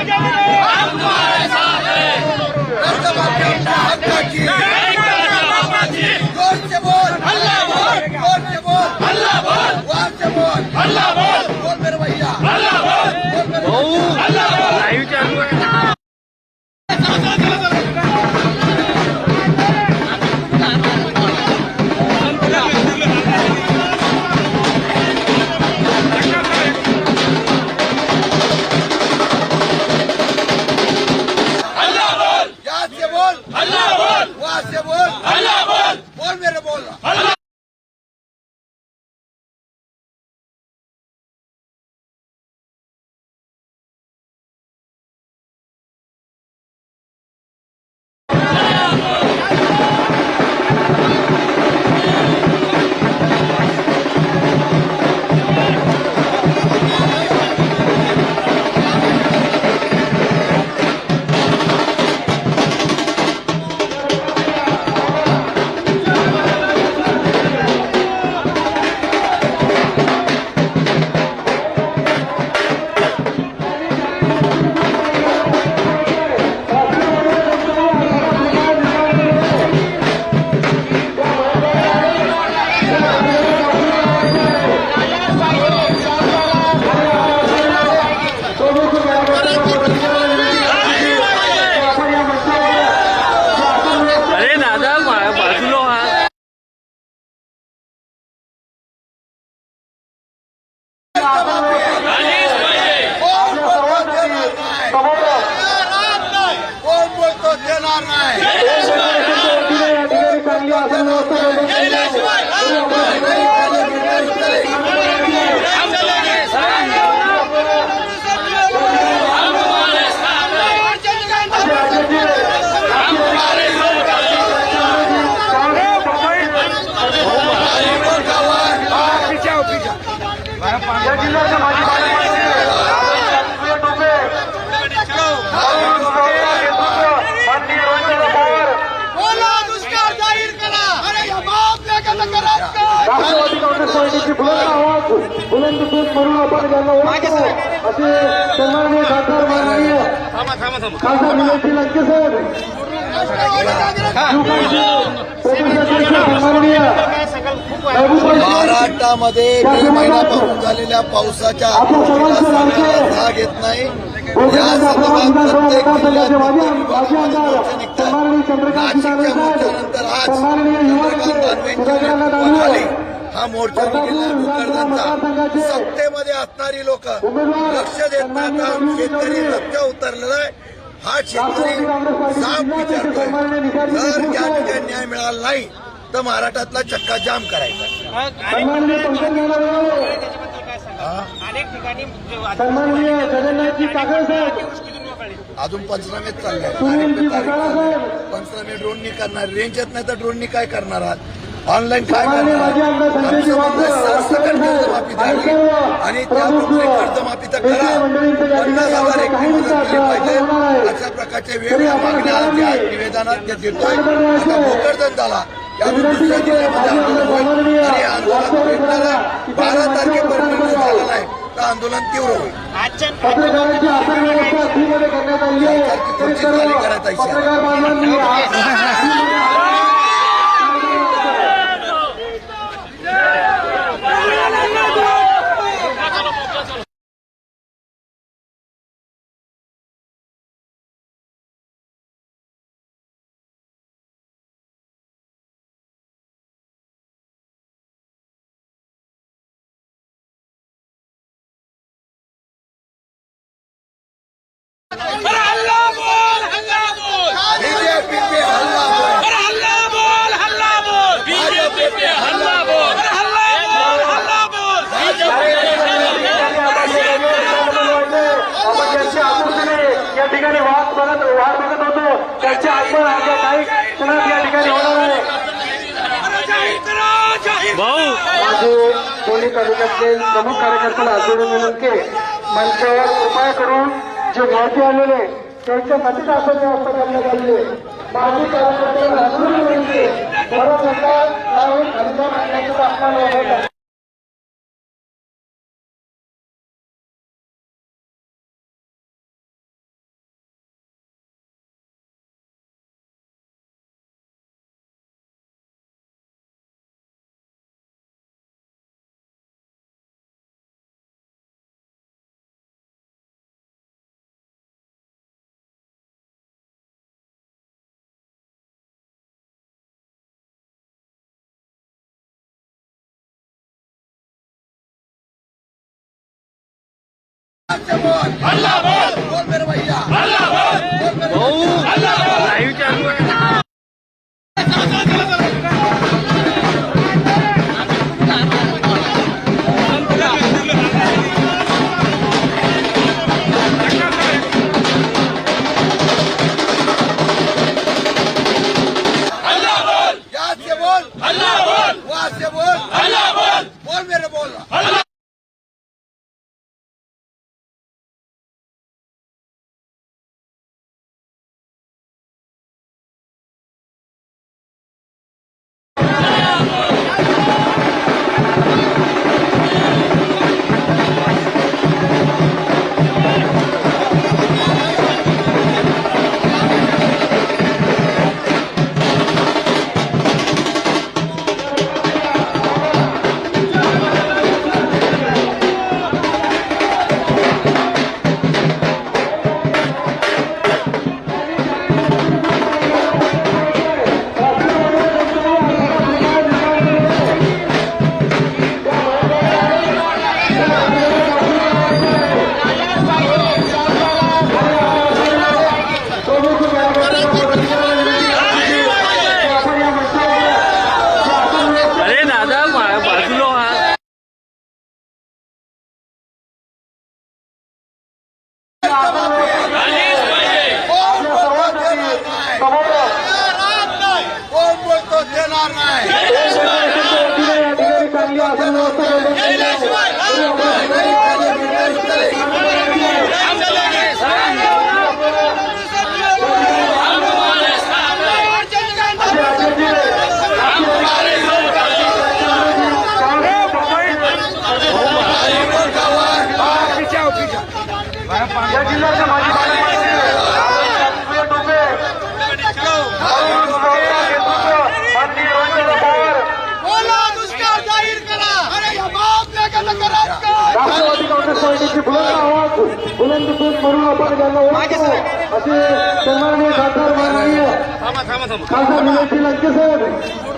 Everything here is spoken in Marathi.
कर्जमाफी নাই पार्टीची बुलंद आवाज बुलंद सूत म्हणून आपण त्यांना ओळखतो असे सन्माननीय खासदार माननीय खासदार निलेशजी लंके साहेब. महाराष्ट्रामध्ये मे महिन्यापासून झालेल्या पावसाच्या भाग येत नाही. या संदर्भात प्रत्येक जिल्ह्यात नाशिकच्या मोर्चानंतर आज चंद्रकांत दानवे. हा मोर्चा भोकरदनचा सत्तेमध्ये असणारी लोक लक्ष देत नाहीत. हा शेतकरी रस्त्यावर उतरलेला आहे. हा शेतकरी विचारतोय. जर या ठिकाणी न्याय मिळाला नाही तर महाराष्ट्रातला चक्का जाम करायचा. अजून पंचनामे चालले पंचनामे ड्रोननी करणार. रेंज येत नाही तर ड्रोननी काय करणार आहात ऑनलाईन काय कर्जमाफी आणि द्यावी आणि प्रमुख त्याप्रमाणे कर्जमाफी तर नेते करा पन्नास हजार मदत केली पाहिजे. अशा प्रकारच्या वेगवेगळ्या मागण्या निवेदनात त्या देतोय आता भोकरदन झाला त्यातून दुसऱ्या जिल्ह्यामध्ये आंदोलन होईल. आणि आंदोलन पेटणारा बारा तारखेपर्यंत झालं नाही तर आंदोलन तीव्र होईल. पत्रकारांची आसन व्यवस्था फ्रीमध्ये करण्यात आली या ठिकाणी वाद बघत वाद बघत होतो काही क्षणात या ठिकाणी होणार आहे भाऊ माझे दोन्ही तालुक्यातले प्रमुख कार्यकर्त्याला आंदोलन विनंती मंचावर कृपया करून जे माहिती आलेले त्यांच्यासाठीच आपण व्यवस्था करण्यात आलेली आहे. माजी कार्यकर्त्याला आंदोलन विनंती बरोबर लावून आणण्याचं लाईव्ह করতে হবে राष्ट्रवादी काँग्रेस पार्टीची बुलंद आवाज बुलंद सूत म्हणून आपण त्यांना ओळखतो असे सन्माननीय खासदार माननीय खासदार विनायक लंके साहेब